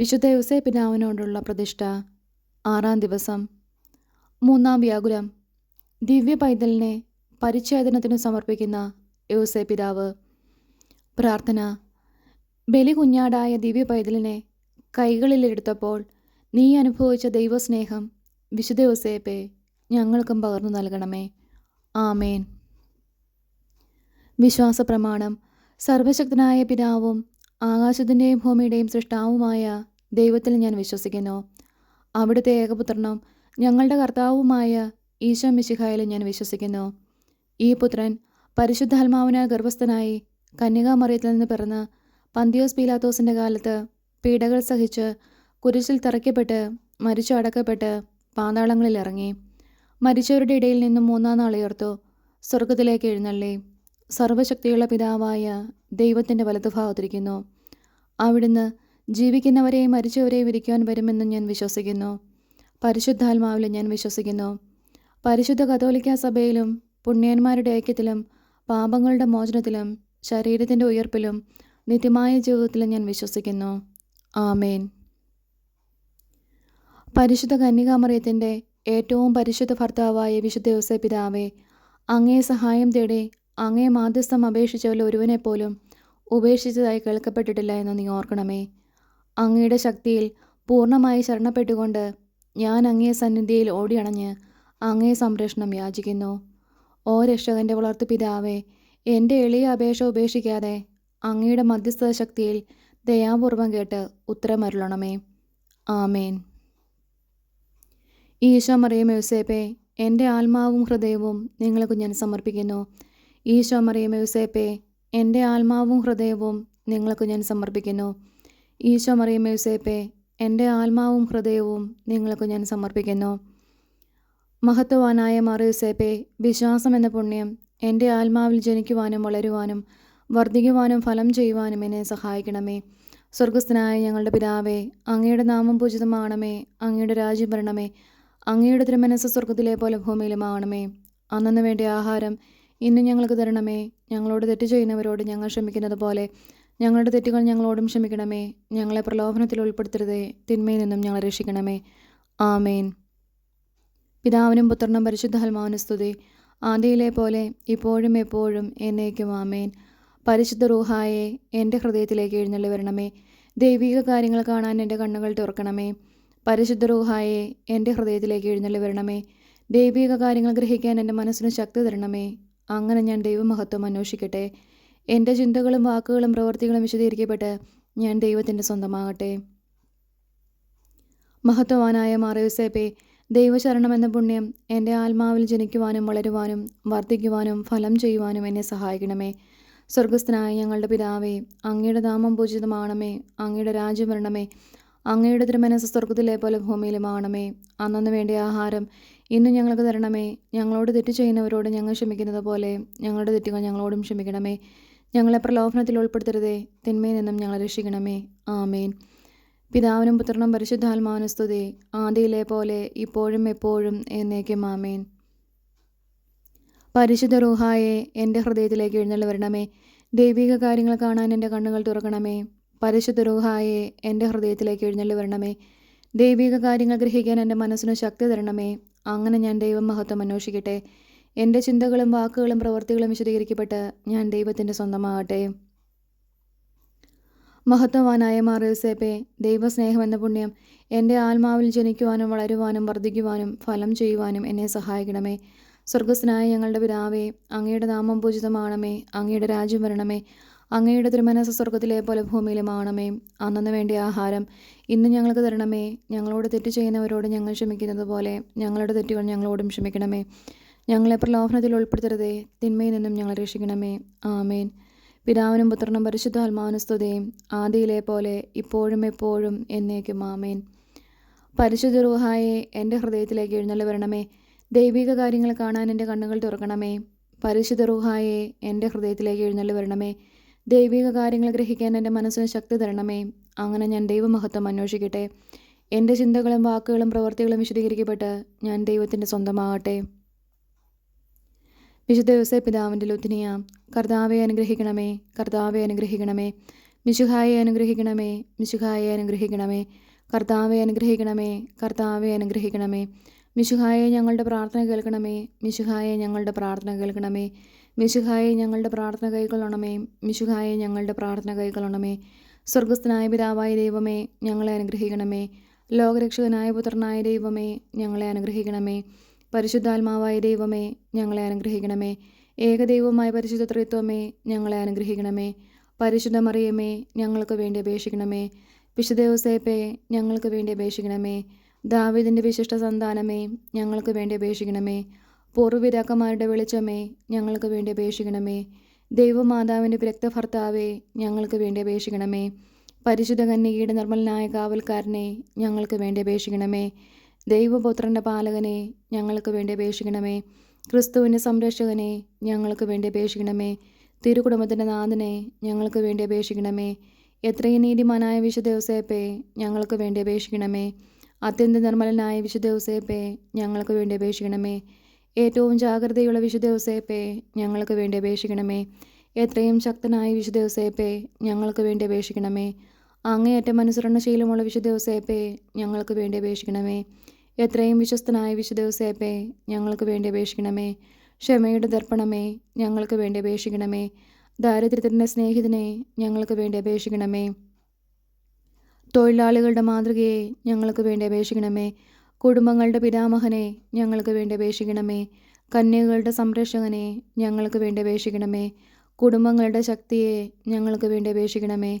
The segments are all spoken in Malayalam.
വിശുദ്ധ യുസേ പിതാവിനോടുള്ള പ്രതിഷ്ഠ. ആറാം ദിവസം. മൂന്നാം വ്യാകുലം. ദിവ്യ പൈതലിനെ പരിച്ഛേദനത്തിന് സമർപ്പിക്കുന്ന യുസേ പിതാവ് പ്രാർത്ഥന. ബലി കുഞ്ഞാടായ ദിവ്യ പൈതലിനെ കൈകളിലെടുത്തപ്പോൾ നീ അനുഭവിച്ച ദൈവസ്നേഹം വിശുദ്ധ യുസേപ്പെ ഞങ്ങൾക്കും പകർന്നു നൽകണമേ. ആമേൻ. വിശ്വാസ പ്രമാണം സർവശക്തനായ പിതാവും ആകാശത്തിന്റെയും ഭൂമിയുടെയും സൃഷ്ടാവുമായ ദൈവത്തിൽ ഞാൻ വിശ്വസിക്കുന്നു. അവിടുത്തെ ഏകപുത്രനും ഞങ്ങളുടെ കർത്താവുമായ ഈശോ മിശിഹായിലും ഞാൻ വിശ്വസിക്കുന്നു. ഈ പുത്രൻ പരിശുദ്ധാത്മാവിനാൽ ഗർഭസ്ഥനായി കന്യകാമറിയത്തിൽ നിന്ന് പിറന്ന് പന്തിയോസ് പീലാത്തോസിന്റെ കാലത്ത് പീഡകൾ സഹിച്ച് കുരിശിൽ തറയ്ക്കപ്പെട്ട് മരിച്ചു അടക്കപ്പെട്ട് പാതാളങ്ങളിൽ ഇറങ്ങി. മരിച്ചവരുടെ ഇടയിൽ നിന്നും മൂന്നാം നാൾ സ്വർഗത്തിലേക്ക് എഴുന്നള്ളി. സർവശക്തിയുള്ള പിതാവായ ദൈവത്തിന്റെ വലതുഭാഗത്തിരിക്കുന്നു. അവിടുന്ന് ജീവിക്കുന്നവരെയും മരിച്ചവരെയും ഇരിക്കുവാൻ വരുമെന്ന് ഞാൻ വിശ്വസിക്കുന്നു. പരിശുദ്ധാത്മാവിൽ ഞാൻ വിശ്വസിക്കുന്നു. പരിശുദ്ധ കത്തോലിക്ക സഭയിലും പുണ്യന്മാരുടെ ഐക്യത്തിലും പാപങ്ങളുടെ മോചനത്തിലും ശരീരത്തിന്റെ ഉയർപ്പിലും നിത്യമായ ജീവിതത്തിലും ഞാൻ വിശ്വസിക്കുന്നു. ആമേൻ. പരിശുദ്ധ കന്യകാമറിയത്തിന്റെ ഏറ്റവും പരിശുദ്ധ ഭർത്താവായ വിശുദ്ധ യോസേ പിതാവേ അങ്ങേ സഹായം തേടി അങ്ങേ മാധ്യസ്ഥം അപേക്ഷിച്ചവരിൽ ഒരുവനെ പോലും ഉപേക്ഷിച്ചതായി കേൾക്കപ്പെട്ടിട്ടില്ല എന്ന് നീ ഓർക്കണമേ. അങ്ങയുടെ ശക്തിയിൽ പൂർണമായി ശരണപ്പെട്ടുകൊണ്ട് ഞാൻ അങ്ങേ സന്നിധിയിൽ ഓടിയണഞ്ഞ് അങ്ങേ സംരക്ഷണം യാചിക്കുന്നു. ഓ രക്ഷകന്റെ വളർത്തു പിതാവേ എന്റെ എളിയ അപേക്ഷ ഉപേക്ഷിക്കാതെ അങ്ങയുടെ മധ്യസ്ഥ ശക്തിയിൽ ദയാപൂർവം കേട്ട് ഉത്തരമരുളണമേ. ആമേൻ. ഈശോ മറിയം യൂസേപ്പെ എന്റെ ആത്മാവും ഹൃദയവും നിങ്ങൾക്ക് ഞാൻ സമർപ്പിക്കുന്നു. ഈശോ മറിയം യൂസേപ്പെ എന്റെ ആത്മാവും ഹൃദയവും നിങ്ങൾക്ക് ഞാൻ സമർപ്പിക്കുന്നു. ഈശോ മറിയം മ്യൂസേപ്പെ എന്റെ ആത്മാവും ഹൃദയവും നിങ്ങൾക്ക് ഞാൻ സമർപ്പിക്കുന്നു. മഹത്വവാനായ മറിയൂസേപ്പെ വിശ്വാസം എന്ന പുണ്യം എന്റെ ആത്മാവിൽ ജനിക്കുവാനും വളരുവാനും വർദ്ധിക്കുവാനും ഫലം ചെയ്യുവാനും എന്നെ സഹായിക്കണമേ. സ്വർഗസ്ഥനായ ഞങ്ങളുടെ പിതാവേ അങ്ങയുടെ നാമം പൂജിതമാണമേ അങ്ങയുടെ രാജ്യം വരണമേ അങ്ങയുടെ തിരുമനസ് സ്വർഗത്തിലെ പോലെ ഭൂമിയിലുമാണമേ അന്നു വേണ്ട ആഹാരം ഇന്ന് ഞങ്ങൾക്ക് തരണമേ. ഞങ്ങളോട് തെറ്റ് ചെയ്യുന്നവരോട് ഞങ്ങൾ ക്ഷമിക്കുന്നത് പോലെ ഞങ്ങളുടെ തെറ്റുകൾ ഞങ്ങളോടും ക്ഷമിക്കണമേ. ഞങ്ങളെ പ്രലോഭനത്തിൽ ഉൾപ്പെടുത്തരുതേ. തിന്മയിൽ നിന്നും ഞങ്ങളെ രക്ഷിക്കണമേ. ആമേൻ. പിതാവിനും പുത്രനും പരിശുദ്ധാത്മാവിനും സ്തുതി. ആദ്യയിലെ പോലെ ഇപ്പോഴും എപ്പോഴും എന്നേക്കും ആമേൻ. പരിശുദ്ധ റൂഹായെ എന്റെ ഹൃദയത്തിലേക്ക് എഴുന്നള്ളി വരണമേ ദൈവിക കാര്യങ്ങൾ കാണാൻ എന്റെ കണ്ണുകൾ തുറക്കണമേ. പരിശുദ്ധ റൂഹായെ എന്റെ ഹൃദയത്തിലേക്ക് എഴുന്നള്ളി വരണമേ ദൈവിക കാര്യങ്ങൾ ഗ്രഹിക്കാൻ എന്റെ മനസ്സിന് ശക്തി തരണമേ. അങ്ങനെ ഞാൻ ദൈവമഹത്വം അന്വേഷിക്കട്ടെ. എന്റെ ചിന്തകളും വാക്കുകളും പ്രവൃത്തികളും വിശദീകരിക്കപ്പെട്ട് ഞാൻ ദൈവത്തിന്റെ സ്വന്തമാകട്ടെ. മഹത്വവാനായ മാറയുസേപ്പെ ദൈവശരണം എന്ന പുണ്യം എന്റെ ആത്മാവിൽ ജനിക്കുവാനും വളരുവാനും വർദ്ധിക്കുവാനും ഫലം ചെയ്യുവാനും എന്നെ സഹായിക്കണമേ. സ്വർഗസ്ഥനായ ഞങ്ങളുടെ പിതാവേ അങ്ങയുടെ നാമം പൂജിതമാണമേ അങ്ങയുടെ രാജ്യം വരണമേ അങ്ങയുടെ തിരുമനസ് സ്വർഗത്തിലെ പോലെ ഭൂമിയിലുമാണമേ അന്നു വേണ്ടിയ ആഹാരം ഇന്ന് ഞങ്ങൾക്ക് തരണമേ. ഞങ്ങളോട് തെറ്റ് ചെയ്യുന്നവരോട് ഞങ്ങൾ ക്ഷമിക്കുന്നത് പോലെ ഞങ്ങളുടെ തെറ്റുകൾ ഞങ്ങളോടും ക്ഷമിക്കണമേ. ഞങ്ങളെ പ്രലോഭനത്തിൽ ഉൾപ്പെടുത്തരുതേ. തിന്മയിൽ നിന്നും ഞങ്ങളെ രക്ഷിക്കണമേ. ആമേൻ. പിതാവിനും പുത്രനും പരിശുദ്ധാത്മാവിനും സ്തുതി. ആദിയിലെ പോലെ ഇപ്പോഴും എപ്പോഴും എന്നേക്കും ആമേൻ. പരിശുദ്ധ റൂഹായെ എന്റെ ഹൃദയത്തിലേക്ക് എഴുന്നള്ളി വരണമേ. ദൈവിക കാര്യങ്ങൾ കാണാൻ എന്റെ കണ്ണുകൾ തുറക്കണമേ. പരിശുദ്ധ റൂഹായെ എന്റെ ഹൃദയത്തിലേക്ക് എഴുന്നള്ളി വരണമേ. ദൈവിക കാര്യങ്ങൾ ഗ്രഹിക്കാൻ എന്റെ മനസ്സിന് ശക്തി തരണമേ. അങ്ങനെ ഞാൻ ദൈവം മഹത്വം അന്വേഷിക്കട്ടെ. എന്റെ ചിന്തകളും വാക്കുകളും പ്രവൃത്തികളും വിശദീകരിക്കപ്പെട്ട് ഞാൻ ദൈവത്തിന്റെ സ്വന്തമാകട്ടെ. മഹത്വവാനായ മാറിയസേപ്പെ ദൈവസ്നേഹം എന്ന പുണ്യം എന്റെ ആത്മാവിൽ ജനിക്കുവാനും വളരുവാനും വർദ്ധിക്കുവാനും ഫലം ചെയ്യുവാനും എന്നെ സഹായിക്കണമേ. സ്വർഗസ്നായ ഞങ്ങളുടെ പിതാവേ അങ്ങയുടെ നാമം പൂജിതമാണമേ അങ്ങയുടെ രാജ്യം വരണമേ അങ്ങയുടെ തിരുമനസ സ്വർഗത്തിലെ പോലെ ഭൂമിയിലുമാണമേ അന്നു വേണ്ടിയ ആഹാരം ഇന്ന് ഞങ്ങൾക്ക് തരണമേ. ഞങ്ങളോട് തെറ്റ് ചെയ്യുന്നവരോട് ഞങ്ങൾ ക്ഷമിക്കുന്നത് പോലെ ഞങ്ങളുടെ തെറ്റുകൾ ഞങ്ങളോടും ക്ഷമിക്കണമേ. ഞങ്ങളെ പ്രലോഭനത്തിൽ ഉൾപ്പെടുത്തരുതേ. തിന്മയിൽ നിന്നും ഞങ്ങളെ രക്ഷിക്കണമേ. ആമേൻ. പിതാവിനും പുത്രനും പരിശുദ്ധ സ്തുതയും ആദിയിലെ പോലെ ഇപ്പോഴും എപ്പോഴും എന്നേക്കും. ആമേൻ. പരിശുദ്ധ റൂഹായെ എന്റെ ഹൃദയത്തിലേക്ക് എഴുന്നള്ളി വരണമേ. ദൈവിക കാര്യങ്ങൾ കാണാൻ എന്റെ കണ്ണുകൾ തുറക്കണമേ. പരിശുദ്ധ റൂഹായെ എന്റെ ഹൃദയത്തിലേക്ക് എഴുന്നള്ളി വരണമേ. ദൈവിക കാര്യങ്ങൾ ഗ്രഹിക്കാൻ എന്റെ മനസ്സിന് ശക്തി തരണമേ. അങ്ങനെ ഞാൻ ദൈവമഹത്വം അന്വേഷിക്കട്ടെ. എന്റെ ചിന്തകളും വാക്കുകളും പ്രവൃത്തികളും വിശദീകരിക്കപ്പെട്ട് ഞാൻ ദൈവത്തിന്റെ സ്വന്തമാകട്ടെ. വിശുദ്ധ ദിവസ പിതാവിന്റെ ലുത്തിനിയ കർത്താവെ അനുഗ്രഹിക്കണമേ കർത്താവെ അനുഗ്രഹിക്കണമേ മിശുഹായെ അനുഗ്രഹിക്കണമേ മിശുഹായെ അനുഗ്രഹിക്കണമേ കർത്താവെ അനുഗ്രഹിക്കണമേ കർത്താവെ അനുഗ്രഹിക്കണമേ മിശുഹായെ ഞങ്ങളുടെ പ്രാർത്ഥന കേൾക്കണമേ മിശുഹായെ ഞങ്ങളുടെ പ്രാർത്ഥന കേൾക്കണമേ മിശുഹായെ ഞങ്ങളുടെ പ്രാർത്ഥന കൈക്കൊള്ളണമേ മിശുഹായെ ഞങ്ങളുടെ പ്രാർത്ഥന കൈക്കൊള്ളണമേ. സ്വർഗസ്ഥനായ പിതാവായ ദൈവമേ ഞങ്ങളെ അനുഗ്രഹിക്കണമേ. ലോകരക്ഷകനായ പുത്രനായ ദൈവമേ ഞങ്ങളെ അനുഗ്രഹിക്കണമേ. പരിശുദ്ധാത്മാവായ ദൈവമേ ഞങ്ങളെ അനുഗ്രഹിക്കണമേ. ഏകദൈവമായ പരിശുദ്ധ ത്രിത്വമേ ഞങ്ങളെ അനുഗ്രഹിക്കണമേ. പരിശുദ്ധ മറിയമേ ഞങ്ങൾക്ക് വേണ്ടി അപേക്ഷിക്കണമേ. വിശുദേവസേപ്പേ ഞങ്ങൾക്ക് വേണ്ടി അപേക്ഷിക്കണമേ. ദാവിദിന്റെ വിശിഷ്ട സന്താനമേ ഞങ്ങൾക്ക് വേണ്ടി അപേക്ഷിക്കണമേ. പൂർവപിതാക്കന്മാരുടെ വെളിച്ചമേ ഞങ്ങൾക്ക് വേണ്ടി അപേക്ഷിക്കണമേ. ദൈവമാതാവിന്റെ വിരക്തഭർത്താവേ ഞങ്ങൾക്ക് വേണ്ടി അപേക്ഷിക്കണമേ. പരിശുദ്ധ കന്യകയുടെ നിർമ്മലനായ കാവൽക്കാരനെ ഞങ്ങൾക്ക് വേണ്ടി അപേക്ഷിക്കണമേ. ദൈവപുത്രന്റെ പാലകനെ ഞങ്ങൾക്ക് വേണ്ടി അപേക്ഷിക്കണമേ. ക്രിസ്തുവിന്റെ സംരക്ഷകനെ ഞങ്ങൾക്ക് വേണ്ടി അപേക്ഷിക്കണമേ. തിരുകുടുംബത്തിന്റെ നാഥനെ ഞങ്ങൾക്ക് വേണ്ടി അപേക്ഷിക്കണമേ. എത്രയും നീതിമാനായ വിശുദ്ധ യോസേപ്പേ ഞങ്ങൾക്ക് വേണ്ടി അപേക്ഷിക്കണമേ. അത്യന്ത നിർമ്മലനായ വിശുദ്ധ യോസേപ്പേ ഞങ്ങൾക്ക് വേണ്ടി അപേക്ഷിക്കണമേ. ഏറ്റവും ജാഗ്രതയുള്ള വിശുദ്ധ യോസേപ്പേ ഞങ്ങൾക്ക് വേണ്ടി അപേക്ഷിക്കണമേ. എത്രയും ശക്തനായ വിശുദ്ധ യോസേപ്പേ ഞങ്ങൾക്ക് വേണ്ടി അപേക്ഷിക്കണമേ. അങ്ങേയറ്റം അനുസരണശീലമുള്ള വിശുദ്ധേവസേപ്പേ ഞങ്ങൾക്ക് വേണ്ടി അപേക്ഷിക്കണമേ. എത്രയും വിശ്വസ്തനായ വിശുദ്ധേവസേപ്പേ ഞങ്ങൾക്ക് വേണ്ടി അപേക്ഷിക്കണമേ. ക്ഷമയുടെ ദർപ്പണമേ ഞങ്ങൾക്ക് വേണ്ടി അപേക്ഷിക്കണമേ. ദാരിദ്ര്യത്തിന്റെ സ്നേഹിതനെ ഞങ്ങൾക്ക് വേണ്ടി അപേക്ഷിക്കണമേ. തൊഴിലാളികളുടെ മാതൃകയെ ഞങ്ങൾക്ക് വേണ്ടി അപേക്ഷിക്കണമേ. കുടുംബങ്ങളുടെ പിതാമഹനെ ഞങ്ങൾക്ക് വേണ്ടി അപേക്ഷിക്കണമേ. കന്യകളുടെ സംരക്ഷകനെ ഞങ്ങൾക്ക് വേണ്ടി അപേക്ഷിക്കണമേ. കുടുംബങ്ങളുടെ ശക്തിയെ ഞങ്ങൾക്ക് വേണ്ടി അപേക്ഷിക്കണമേ.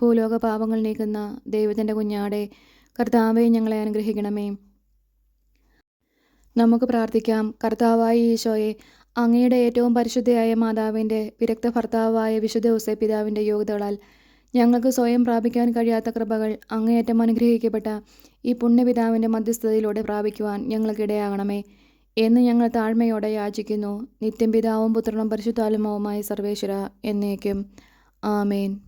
ഭൂലോക പാപങ്ങൾ നീക്കുന്ന ദൈവത്തിന്റെ കുഞ്ഞാടെ കർത്താവെ ഞങ്ങളെ അനുഗ്രഹിക്കണമേ. നമുക്ക് പ്രാർത്ഥിക്കാം. കർത്താവായ ഈശോയെ അങ്ങയുടെ ഏറ്റവും പരിശുദ്ധയായ മാതാവിന്റെ വിരക്ത ഭർത്താവായ വിശുദ്ധ ഔസേ പിതാവിന്റെ യോഗ്യതകളാൽ ഞങ്ങൾക്ക് സ്വയം പ്രാപിക്കാൻ കഴിയാത്ത കൃപകൾ അങ്ങേയറ്റം അനുഗ്രഹിക്കപ്പെട്ട ഈ പുണ്യപിതാവിന്റെ മധ്യസ്ഥതയിലൂടെ പ്രാപിക്കുവാൻ ഞങ്ങൾക്കിടയാകണമേ. എന്ന് ഞങ്ങൾ താഴ്മയോടെ യാചിക്കുന്നു. നിത്യം പിതാവും പുത്രനും പരിശുദ്ധാലുമാവുമായ സർവേശ്വര എന്നേക്കും. ആമേൻ.